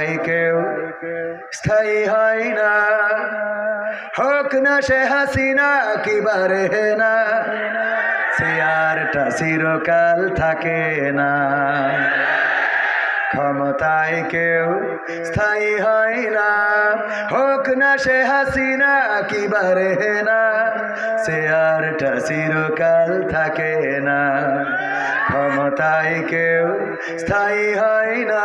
ক্ষমতায় কেউ, স্থায়ী হয় না। হোক না সে হাসিনা, কি বারে না। চেয়ারটা চিরকাল থাকে না। ক্ষমতায় কেউ স্থায়ী হয় না। হোক না সে হাসিনা, কি বারে না। চেয়ারটা চিরকাল থাকে না। ক্ষমতায় কেউ স্থায়ী হয় না।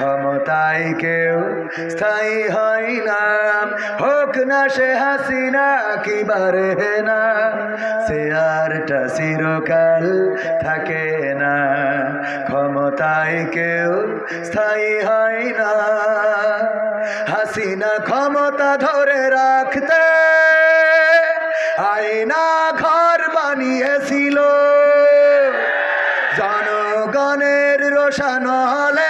ক্ষমতায় কেউ স্থায়ী হয় না। হোক না সে হাসিনা, কি বারে না। সে আরটা চিরকাল থাকে না। ক্ষমতায় কেউ স্থায়ী হয় না। হাসিনা ক্ষমতা ধরে রাখতে আয়না ঘর বানিয়েছিল। জনগণের রোশন হলে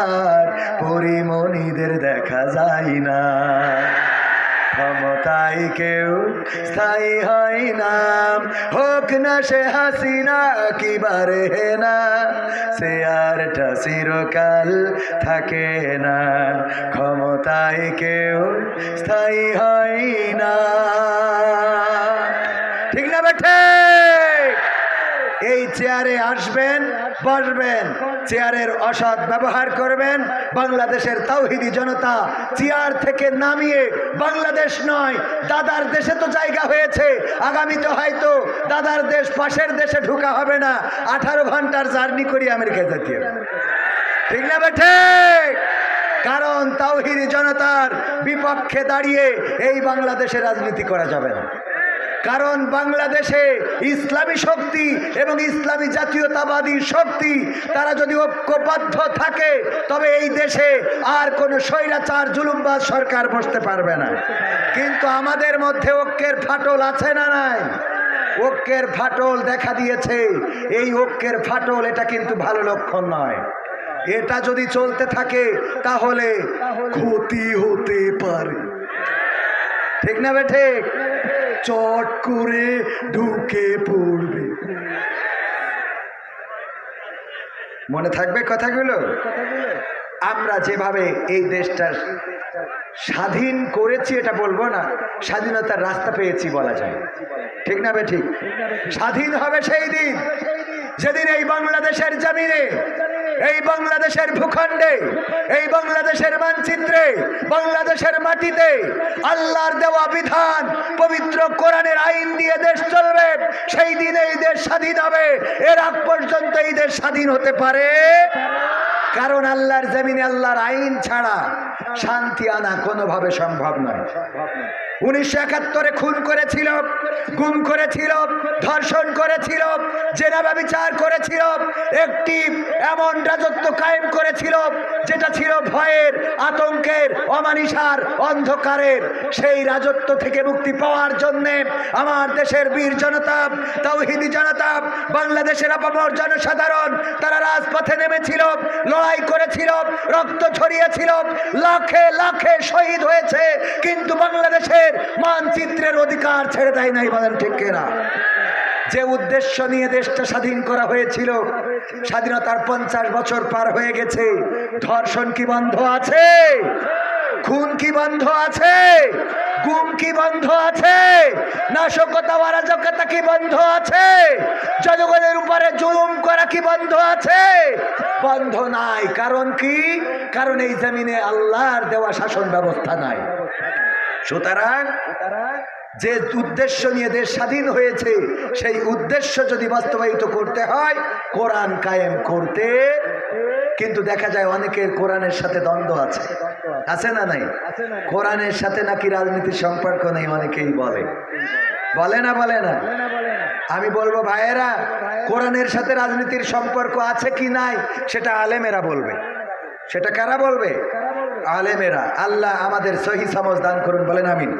পরিমণিদের দেখা যায় না। ক্ষমতায় কেউ স্থায়ী হয় না। হোক না সে হাসিনা, কি বারে না। সে আরটা চিরকাল থাকে না। ক্ষমতায় কেউ স্থায়ী হয় না। ঠিক না বেঠে? এই চেয়ারে আসবেন। বসবেন, চেয়ারের অসৎ ব্যবহার করবেন। বাংলাদেশের তাওহিদি জনতা চেয়ার থেকে নামিয়ে বাংলাদেশ নয়, দাদার দেশে তো জায়গা হয়েছে। আগামীতে হয়তো দাদার দেশ পাশের দেশে ঢুকা হবে না। আঠারো ঘণ্টার জার্নি করি আমেরিকা হবে। ঠিক না বেঠে কারণ তাওহিদি জনতার বিপক্ষে দাঁড়িয়ে এই বাংলাদেশে রাজনীতি করা যাবে না। কারণ বাংলাদেশে ইসলামী শক্তি এবং ইসলামী জাতীয়তাবাদী শক্তি, তারা যদি ঐক্যবদ্ধ থাকে, তবে এই দেশে আর কোনো স্বৈরাচার, জুলুমবাজ সরকার বসতে পারবে না। কিন্তু আমাদের মধ্যে ঐক্যের ফাটল আছে না নাই? ঐক্যের ফাটল দেখা দিয়েছে। এই ঐক্যের ফাটল, এটা কিন্তু ভালো লক্ষণ নয়। এটা যদি চলতে থাকে, তাহলে ক্ষতি হতে পারে। ঠিক না বে ঠিক? চট করে ঢুকে পড়বে। মনে থাকবে কথাগুলো? আমরা যেভাবে এই দেশটা স্বাধীন করেছি, এটা বলব না, স্বাধীনতার রাস্তা পেয়েছি বলা যায়। ঠিক না বে ঠিক? স্বাধীন হবে সেই দিন, যেদিন এই বাংলাদেশের জমিনে এই বাংলাদেশের ভূখণ্ডে, এই বাংলাদেশের মানচিত্রে, বাংলাদেশের মাটিতে আল্লাহর দেওয়া বিধান, পবিত্র কোরআনের আইন দিয়ে দেশ চলবে, সেই দিন এই দেশ স্বাধীন হবে। এর আগ পর্যন্ত এই দেশ স্বাধীন হতে পারে। কারণ আল্লাহর জমিনে আল্লাহর আইন ছাড়া শান্তি আনা কোনোভাবে সম্ভব নয়। উনিশশো একাত্তরে খুন করেছিল, গুম করেছিল, ধর্ষণ করেছিল জেনাবা বিচার করেছিল একটি এমন রাজত্ব কায়েম করেছিল, যেটা ছিল ভয়ের, আতঙ্কের, অমানিসার, অন্ধকারের। সেই রাজত্ব থেকে মুক্তি পাওয়ার জন্যে আমার দেশের বীর জনতা তৌহিদি জনতা, বাংলাদেশের অপমর জনসাধারণ, তারা রাজপথে নেমেছিল, লড়াই করেছিল, রক্ত ছড়িয়েছিল লাখে লাখে শহীদ হয়েছে, কিন্তু বাংলাদেশের মানচিত্রের অধিকার ছেড়ে দেয় নাই বলেন ঠিক কিনা? যে উদ্দেশ্য নিয়ে দেশটা স্বাধীন করা হয়েছিল, স্বাধীনতার পঞ্চাশ বছর পার হয়ে গেছে। ধর্ষণ কি বন্ধ আছে? খুন কি বন্ধ আছে? গুম কি বন্ধ আছে? নাশকতা, অরাজকতা কি বন্ধ আছে? জনগণের উপরে জুলুম করা কি বন্ধ আছে? বন্ধ নাই। কারণ কি? কারণ এই জমিনে আল্লাহর দেওয়া শাসন ব্যবস্থা নাই। সুতরাং যে উদ্দেশ্য নিয়ে দেশ স্বাধীন হয়েছে, সেই উদ্দেশ্য যদি বাস্তবায়িত করতে হয়, কোরআন কায়েম করতে। কিন্তু দেখা যায় অনেকের কোরআনের সাথে দ্বন্দ্ব আছে। আছে না নাই? কোরআনের সাথে নাকি রাজনীতির সম্পর্ক নেই অনেকেই বলে। বলে না বলে না? আমি বলব, ভাইয়েরা, কোরআনের সাথে রাজনীতির সম্পর্ক আছে কি নাই, সেটা আলেমেরা বলবে। সেটা কারা বলবে? আলেমেরা। আল্লাহ আমাদের সহি সমাজ দান করুন, বলেন আমিন।